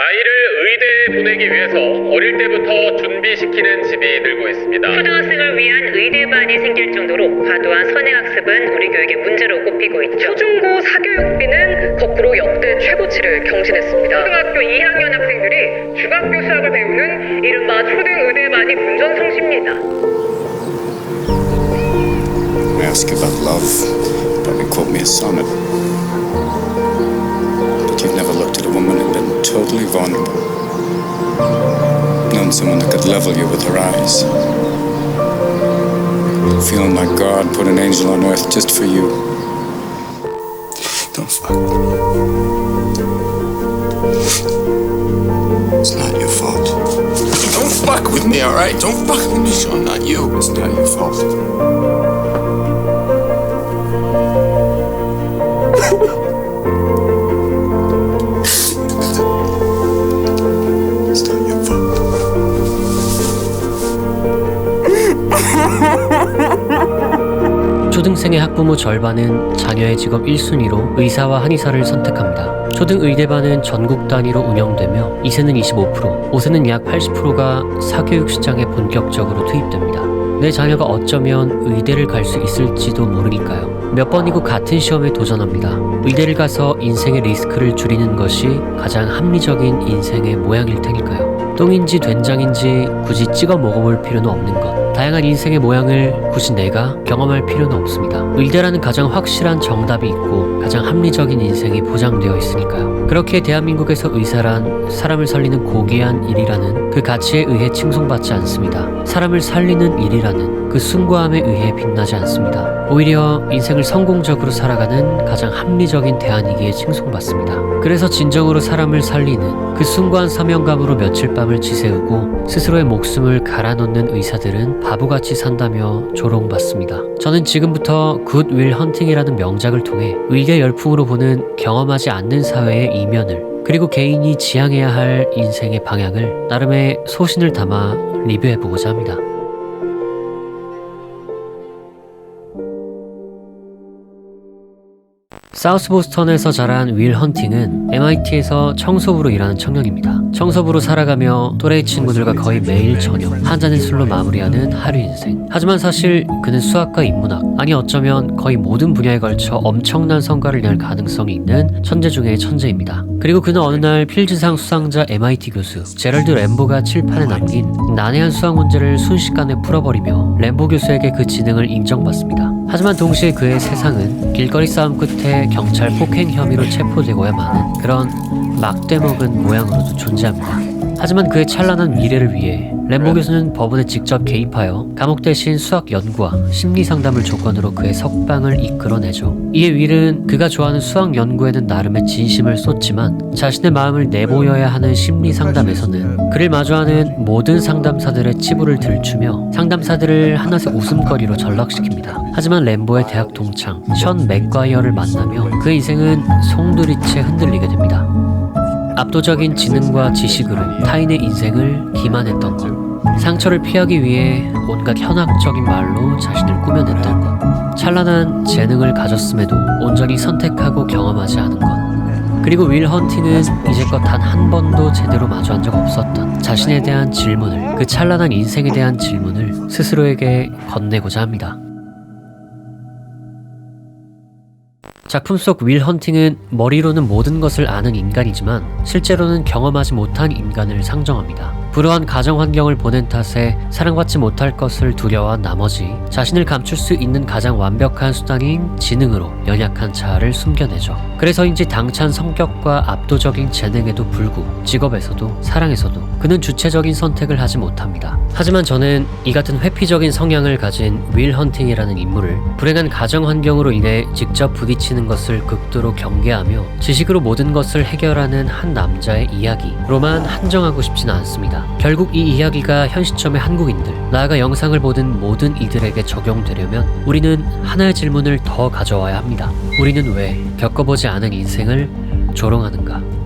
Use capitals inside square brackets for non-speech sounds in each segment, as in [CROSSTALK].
아이를 의대에 보내기 위해서 어릴 때부터 준비시키는 집이 늘고 있습니다. 초등학생을 위한 의대반이 생길 정도로 과도한 선행학습은 우리 교육의 문제로 꼽히고 있죠. 초중고 사교육비는 거꾸로 역대 최고치를 경신했습니다. 초등학교 2학년 학생들이 중학교 수학을 배우는 이른바 초등 의대반이 문전성시입니다. I ask about love, probably quote me a sonnet. But you've never looked at a woman totally vulnerable. Known someone that could level you with her eyes. Feeling like God put an angel on earth just for you. Don't fuck. With me. It's not your fault. Don't fuck with me, alright? Don't fuck with me, Sean. Not you. It's not your fault. 초등생의 학부모 절반은 자녀의 직업 1순위로 의사와 한의사를 선택합니다. 초등의대반은 전국 단위로 운영되며 2세는 25%, 5세는 약 80%가 사교육 시장에 본격적으로 투입됩니다. 내 자녀가 어쩌면 의대를 갈 수 있을지도 모르니까요. 몇 번이고 같은 시험에 도전합니다. 의대를 가서 인생의 리스크를 줄이는 것이 가장 합리적인 인생의 모양일 테니까요. 똥인지 된장인지 굳이 찍어 먹어볼 필요는 없는 것. 다양한 인생의 모양을 굳이 내가 경험할 필요는 없습니다. 의대라는 가장 확실한 정답이 있고 가장 합리적인 인생이 보장되어 있으니까요. 그렇게 대한민국에서 의사란 사람을 살리는 고귀한 일이라는 그 가치에 의해 칭송받지 않습니다. 사람을 살리는 일이라는 그 숭고함에 의해 빛나지 않습니다. 오히려 인생을 성공적으로 살아가는 가장 합리적인 대안이기에 칭송받습니다. 그래서 진정으로 사람을 살리는 그 숭고한 사명감으로 며칠 밤을 지새우고 스스로의 목숨을 갈아놓는 의사들은 바보같이 산다며 조롱받습니다. 저는 지금부터 굿윌 헌팅이라는 명작을 통해 의대 열풍으로 보는 경험하지 않는 사회의 이면을 그리고 개인이 지향해야 할 인생의 방향을 나름의 소신을 담아 리뷰해보고자 합니다. 사우스 보스턴에서 자란 윌 헌팅은 MIT에서 청소부로 일하는 청년입니다. 청소부로 살아가며 또래 친구들과 거의 매일 저녁 한 잔의 술로 마무리하는 하루 인생. 하지만 사실 그는 수학과 인문학, 아니 어쩌면 거의 모든 분야에 걸쳐 엄청난 성과를 낼 가능성이 있는 천재 중의 천재입니다. 그리고 그는 어느 날 필즈상 수상자 MIT 교수 제럴드 램보가 칠판에 남긴 난해한 수학 문제를 순식간에 풀어버리며 램보 교수에게 그 지능을 인정받습니다. 하지만 동시에 그의 세상은 길거리 싸움 끝에 경찰 폭행 혐의로 체포되고야 마는 그런 막대먹은 모양으로도 존재합니다. 하지만 그의 찬란한 미래를 위해 램보 교수는 법원에 직접 개입하여 감옥 대신 수학 연구와 심리 상담을 조건으로 그의 석방을 이끌어내죠. 이에 윌은 그가 좋아하는 수학 연구에는 나름의 진심을 쏟지만 자신의 마음을 내보여야 하는 심리 상담에서는 그를 마주하는 모든 상담사들의 치부를 들추며 상담사들을 하나의 웃음거리로 전락시킵니다. 하지만 램보의 대학 동창 션 맥과이어를 만나며 그 인생은 송두리째 흔들리게 됩니다. 압도적인 지능과 지식으로 타인의 인생을 기만했던 것. 상처를 피하기 위해 온갖 현학적인 말로 자신을 꾸며냈던 것. 찬란한 재능을 가졌음에도 온전히 선택하고 경험하지 않은 것. 그리고 윌 헌팅은 이제껏 단 한 번도 제대로 마주한 적 없었던 자신에 대한 질문을, 그 찬란한 인생에 대한 질문을 스스로에게 건네고자 합니다. 작품 속 윌 헌팅은 머리로는 모든 것을 아는 인간이지만 실제로는 경험하지 못한 인간을 상정합니다. 불우한 가정 환경을 보낸 탓에 사랑받지 못할 것을 두려워한 나머지 자신을 감출 수 있는 가장 완벽한 수단인 지능으로 연약한 자아를 숨겨내죠. 그래서인지 당찬 성격과 압도적인 재능에도 불구 직업에서도 사랑에서도 그는 주체적인 선택을 하지 못합니다. 하지만 저는 이 같은 회피적인 성향을 가진 윌 헌팅이라는 인물을 불행한 가정 환경으로 인해 직접 부딪히는 것을 극도로 경계하며 지식으로 모든 것을 해결하는 한 남자의 이야기로만 한정하고 싶지는 않습니다. 결국 이 이야기가 현 시점의 한국인들, 나아가 영상을 보는 모든 이들에게 적용되려면 우리는 하나의 질문을 더 가져와야 합니다. 우리는 왜 겪어보지 않은 인생을 조롱하는가?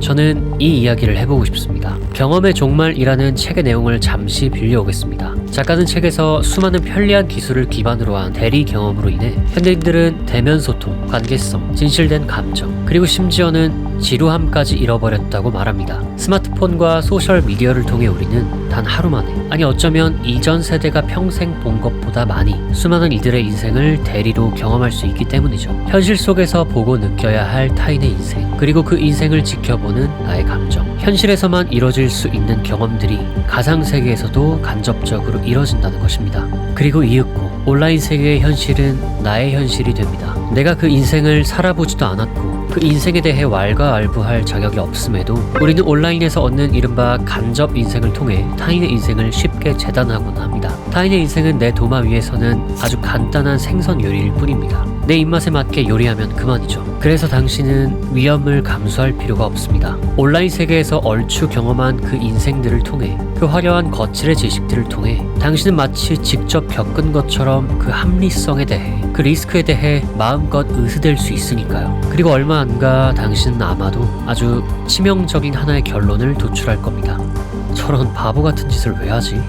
저는 이 이야기를 해보고 싶습니다. 경험의 종말이라는 책의 내용을 잠시 빌려오겠습니다. 작가는 책에서 수많은 편리한 기술을 기반으로 한 대리 경험으로 인해 현대인들은 대면 소통, 관계성, 진실된 감정, 그리고 심지어는 지루함까지 잃어버렸다고 말합니다. 스마트폰과 소셜 미디어를 통해 우리는 단 하루 만에, 아니 어쩌면 이전 세대가 평생 본 것보다 많이 수많은 이들의 인생을 대리로 경험할 수 있기 때문이죠. 현실 속에서 보고 느껴야 할 타인의 인생, 그리고 그 인생을 지켜보는 나의 감정. 현실에서만 이뤄질 수 있는 경험들이 가상 세계에서도 간접적으로 이뤄진다는 것입니다. 그리고 이윽고 온라인 세계의 현실은 나의 현실이 됩니다. 내가 그 인생을 살아보지도 않았고 그 인생에 대해 왈가왈부할 자격이 없음에도 우리는 온라인에서 얻는 이른바 간접 인생을 통해 타인의 인생을 쉽게 재단하곤 합니다. 타인의 인생은 내 도마 위에서는 아주 간단한 생선 요리일 뿐입니다. 내 입맛에 맞게 요리하면 그만이죠. 그래서 당신은 위험을 감수할 필요가 없습니다. 온라인 세계에서 얼추 경험한 그 인생들을 통해 그 화려한 거칠의 지식들을 통해 당신은 마치 직접 겪은 것처럼 그 합리성에 대해 그 리스크에 대해 마음껏 의스될 수 있으니까요. 그리고 얼마 안가 당신은 아마도 아주 치명적인 하나의 결론을 도출할 겁니다. 저런 바보 같은 짓을 왜 하지?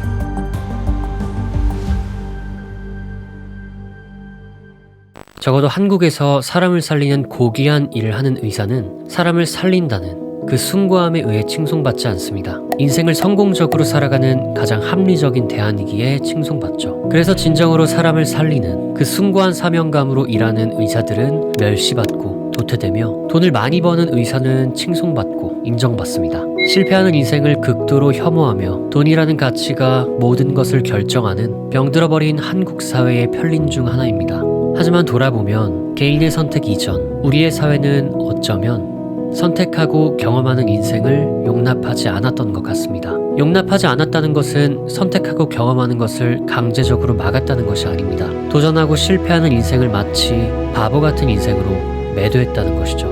적어도 한국에서 사람을 살리는 고귀한 일을 하는 의사는 사람을 살린다는 그 숭고함에 의해 칭송받지 않습니다. 인생을 성공적으로 살아가는 가장 합리적인 대안이기에 칭송받죠. 그래서 진정으로 사람을 살리는 그 숭고한 사명감으로 일하는 의사들은 멸시받고 도태되며 돈을 많이 버는 의사는 칭송받고 인정받습니다. 실패하는 인생을 극도로 혐오하며 돈이라는 가치가 모든 것을 결정하는 병들어버린 한국 사회의 편린 중 하나입니다. 하지만 돌아보면 개인의 선택 이전 우리의 사회는 어쩌면 선택하고 경험하는 인생을 용납하지 않았던 것 같습니다. 용납하지 않았다는 것은 선택하고 경험하는 것을 강제적으로 막았다는 것이 아닙니다. 도전하고 실패하는 인생을 마치 바보 같은 인생으로 매도했다는 것이죠.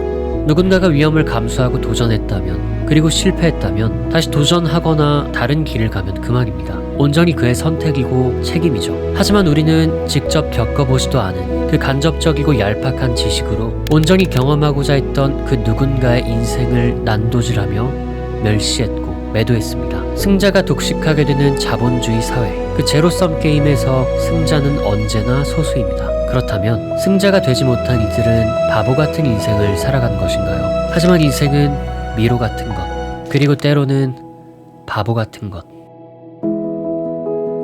누군가가 위험을 감수하고 도전했다면, 그리고 실패했다면, 다시 도전하거나 다른 길을 가면 그만입니다. 온전히 그의 선택이고 책임이죠. 하지만 우리는 직접 겪어보지도 않은 그 간접적이고 얄팍한 지식으로 온전히 경험하고자 했던 그 누군가의 인생을 난도질하며 멸시했고 매도했습니다. 승자가 독식하게 되는 자본주의 사회, 그 제로섬 게임에서 승자는 언제나 소수입니다. 그렇다면 승자가 되지 못한 이들은 바보 같은 인생을 살아간 것인가요? 하지만 인생은 미로 같은 것, 그리고 때로는 바보 같은 것.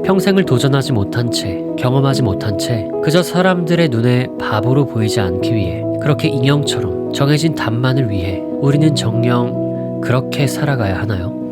평생을 도전하지 못한 채, 경험하지 못한 채, 그저 사람들의 눈에 바보로 보이지 않기 위해, 그렇게 인형처럼 정해진 답만을 위해 우리는 정녕 그렇게 살아가야 하나요?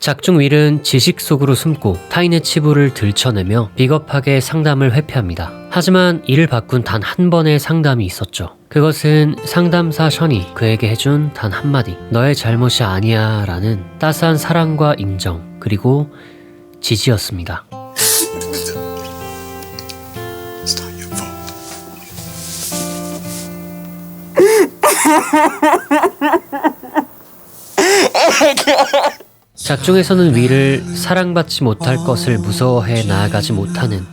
작중윌은 지식 속으로 숨고 타인의 치부를 들춰내며 비겁하게 상담을 회피합니다. 하지만 이를 바꾼 단 한 번의 상담이 있었죠. 그것은 상담사 션이 그에게 해준 단 한마디 너의 잘못이 아니야 라는 따스한 사랑과 인정 그리고 지지였습니다. [LAUGHS] 작중에서는 위를 사랑받지 못할 것을 무서워해 나아가지 못하는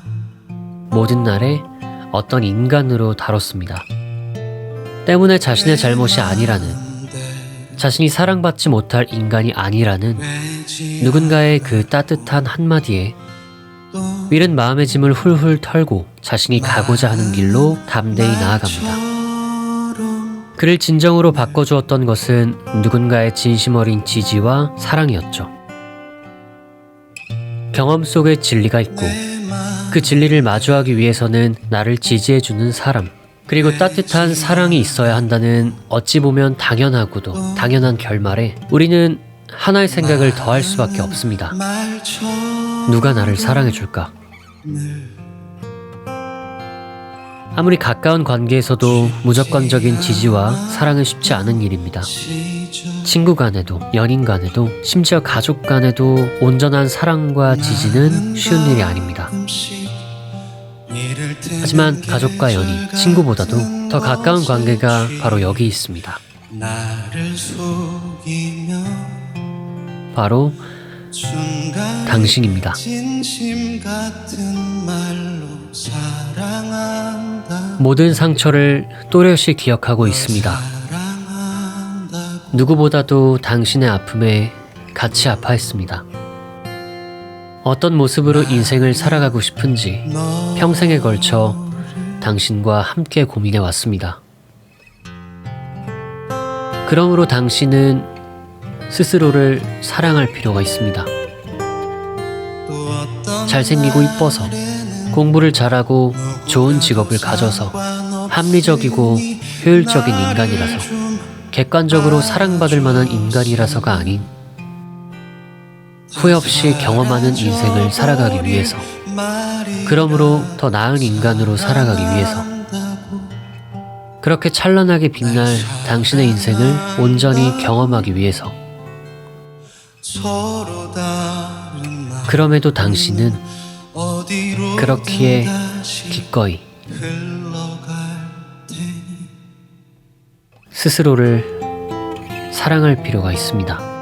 모든 날에 어떤 인간으로 다뤘습니다. 때문에 자신의 잘못이 아니라는 자신이 사랑받지 못할 인간이 아니라는 누군가의 그 따뜻한 한마디에 윌은 마음의 짐을 훌훌 털고 자신이 가고자 하는 길로 담대히 나아갑니다. 그를 진정으로 바꿔주었던 것은 누군가의 진심 어린 지지와 사랑이었죠. 경험 속에 진리가 있고 그 진리를 마주하기 위해서는 나를 지지해주는 사람 그리고 따뜻한 사랑이 있어야 한다는 어찌 보면 당연하고도 당연한 결말에 우리는 하나의 생각을 더할 수밖에 없습니다. 누가 나를 사랑해줄까? 아무리 가까운 관계에서도 무조건적인 지지와 사랑은 쉽지 않은 일입니다. 친구 간에도, 연인 간에도, 심지어 가족 간에도 온전한 사랑과 지지는 쉬운 일이 아닙니다. 하지만 가족과 연인, 친구보다도 더 가까운 관계가 바로 여기 있습니다. 바로 당신입니다. 모든 상처를 또렷이 기억하고 있습니다. 누구보다도 당신의 아픔에 같이 아파했습니다. 어떤 모습으로 인생을 살아가고 싶은지 너 평생에 걸쳐 당신과 함께 고민해 왔습니다. 그러므로 당신은 스스로를 사랑할 필요가 있습니다. 잘생기고 이뻐서 공부를 잘하고 좋은 직업을 가져서 합리적이고 효율적인 인간이라서 객관적으로 사랑받을 만한 인간이라서가 아닌 후회 없이 경험하는 인생을 살아가기 위해서 그러므로 더 나은 인간으로 살아가기 위해서 그렇게 찬란하게 빛날 당신의 인생을 온전히 경험하기 위해서 그럼에도 당신은 그렇기에 기꺼이 스스로를 사랑할 필요가 있습니다.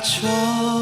말처